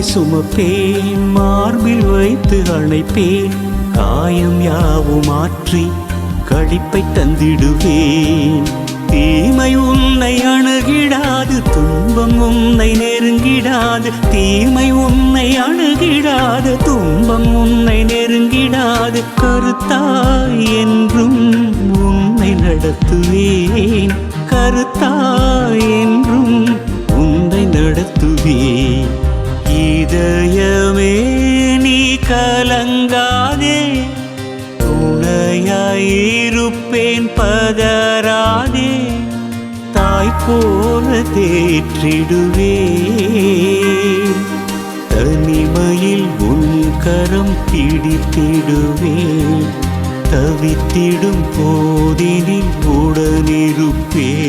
உன்னை சுமப்பேன். மார்பில் வைத்து அணைப்பேன். காயம் யாவும் மாற்றி கழிப்பை தந்திடுவேன். தீமை உன்னை அணுகிடாது துன்பம் உன்னை நெருங்கிடாது. தீமை உன்னை அணுகிடாது துன்பம் உன்னை நெருங்கிடாது. கருத்தாய் என்றும் உன்னை நடத்துவேன். கருத்தாய் என்றும் உன்னை நடத்துவேன். இதயமே நீ கலங்காதே. துணையாயிருப்பேன் பதராதே தாய் போல தேற்றிடுவே. தனிமையில் உன் கரம் பிடித்திடுவே. தவித்திடும் போதினில் உடனிருப்பே.